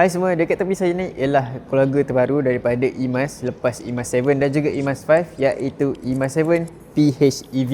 Hai semua, dekat tepi saya ni ialah keluarga terbaru daripada EMAS lepas EMAS 7 dan juga EMAS 5 iaitu EMAS 7 PHEV.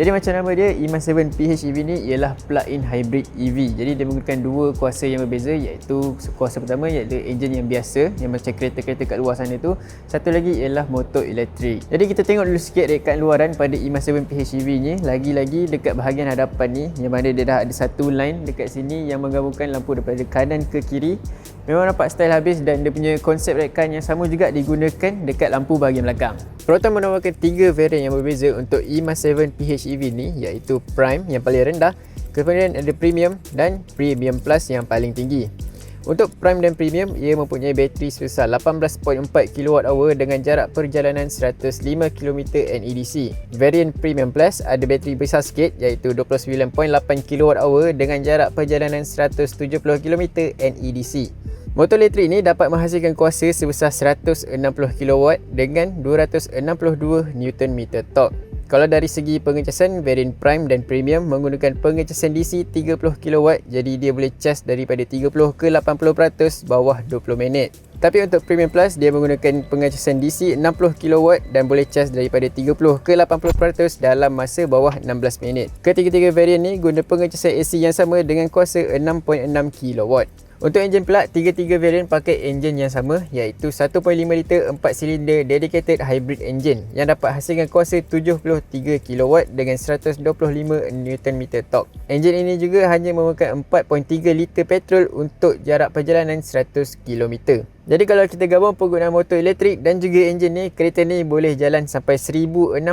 Jadi macam nama dia, EMAS 7 PHEV ni ialah plug-in hybrid EV. Jadi dia menggunakan dua kuasa yang berbeza iaitu kuasa pertama iaitu enjin yang biasa yang macam kereta-kereta kat luar sana tu. Satu lagi ialah motor elektrik. Jadi kita tengok dulu sikit dekat luaran pada EMAS 7 PHEV ni. Lagi-lagi dekat bahagian hadapan ni yang mana dia dah ada satu line dekat sini yang menggabungkan lampu daripada kanan ke kiri. Memang nampak style habis dan dia punya konsep rekan yang sama juga digunakan dekat lampu bahagian belakang. Proton menawarkan tiga varian yang berbeza untuk EMAS 7 PHEV ni iaitu Prime yang paling rendah, kemudian ada Premium dan Premium Plus yang paling tinggi. Untuk Prime dan Premium, ia mempunyai bateri sebesar 18.4 kWh dengan jarak perjalanan 105 km NEDC. Varian Premium Plus ada bateri besar sikit iaitu 29.8 kWh dengan jarak perjalanan 170 km NEDC. Motor elektrik ini dapat menghasilkan kuasa sebesar 160 kW dengan 262 Nm torque. Kalau dari segi pengecasan, varian Prime dan Premium menggunakan pengecasan DC 30 kW jadi dia boleh cas daripada 30 ke 80% bawah 20 minit. Tapi untuk Premium Plus, dia menggunakan pengecasan DC 60 kW dan boleh cas daripada 30 ke 80% dalam masa bawah 16 minit. Ketiga-tiga varian ni guna pengecasan AC yang sama dengan kuasa 6.6 kW. Untuk enjin pula, tiga-tiga varian pakai enjin yang sama iaitu 1.5 liter 4 silinder dedicated hybrid engine yang dapat hasilkan kuasa 73 kW dengan 125 Nm torque. Enjin ini juga hanya memerlukan 4.3 liter petrol untuk jarak perjalanan 100 km. Jadi kalau kita gabung penggunaan motor elektrik dan juga enjin ni, kereta ni boleh jalan sampai 1065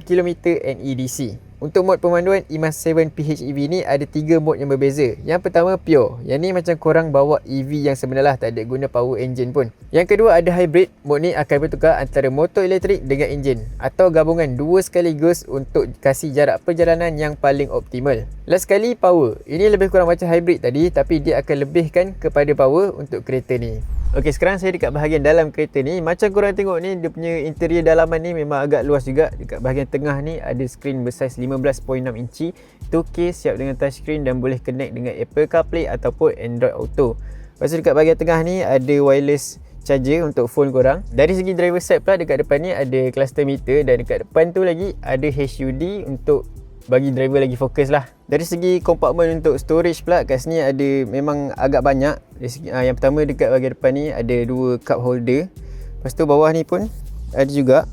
km NEDC. Untuk mod pemanduan EMAS 7 PHEV ni ada tiga mod yang berbeza. Yang pertama pure. Yang ni macam korang bawa EV yang sebenar lah. Tak ada guna power engine pun. Yang kedua ada hybrid. Mod ni akan bertukar antara motor elektrik dengan enjin. Atau gabungan dua sekaligus untuk kasih jarak perjalanan yang paling optimal. Last sekali power. Ini lebih kurang macam hybrid tadi. Tapi dia akan lebihkan kepada power untuk kereta ni. Okey, sekarang saya dekat bahagian dalam kereta ni. Macam korang tengok ni, dia punya interior dalaman ni memang agak luas juga. Dekat bahagian tengah ni ada skrin bersaiz 15.6 inci. 2K siap dengan touchscreen dan boleh connect dengan Apple CarPlay ataupun Android Auto. Lepas tu dekat bahagian tengah ni ada wireless charger untuk phone korang. Dari segi driver side pula dekat depan ni ada cluster meter dan dekat depan tu lagi ada HUD untuk bagi driver lagi fokus lah. Dari segi kompartmen untuk storage pula kat sini ada memang agak banyak. Dari segi, uh, yang pertama dekat bahagian depan ni ada dua cup holder. Lepas tu bawah ni pun ada juga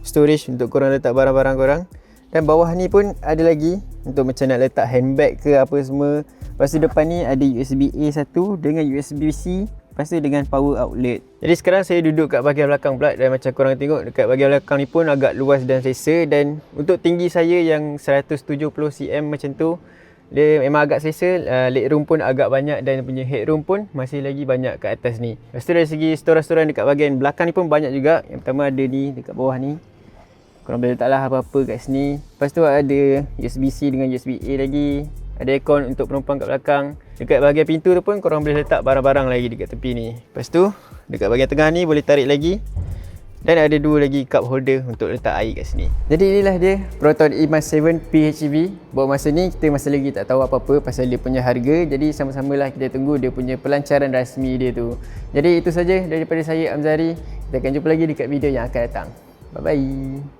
storage untuk korang letak barang-barang korang. Dan bawah ni pun ada lagi untuk macam nak letak handbag ke apa semua. Lepas tu depan ni ada USB A1 dengan USB-C Lepas tu dengan power outlet. Jadi sekarang saya duduk kat bahagian belakang pula dan macam korang tengok dekat bahagian belakang ni pun agak luas dan selesa dan untuk tinggi saya yang 170 cm macam tu dia memang agak selesa, uh, leg room pun agak banyak dan punya headroom pun masih lagi banyak kat atas ni. Lepas tu dari segi storan-storan dekat bahagian belakang ni pun banyak juga. Yang pertama ada ni dekat bawah ni. Korang boleh letaklah apa-apa kat sini. Lepas tu ada USB-C dengan USB-A lagi. Ada aircon untuk penumpang kat belakang. Dekat bahagian pintu tu pun korang boleh letak barang-barang lagi dekat tepi ni. Lepas tu, dekat bahagian tengah ni boleh tarik lagi. Dan ada dua lagi cup holder untuk letak air kat sini. Jadi inilah dia Proton EMAS 7 PHEV. Buat masa ni kita masih lagi tak tahu apa-apa pasal dia punya harga. Jadi sama-samalah kita tunggu dia punya pelancaran rasmi dia tu. Jadi itu saja daripada saya Amzari. Kita akan jumpa lagi dekat video yang akan datang. Bye bye.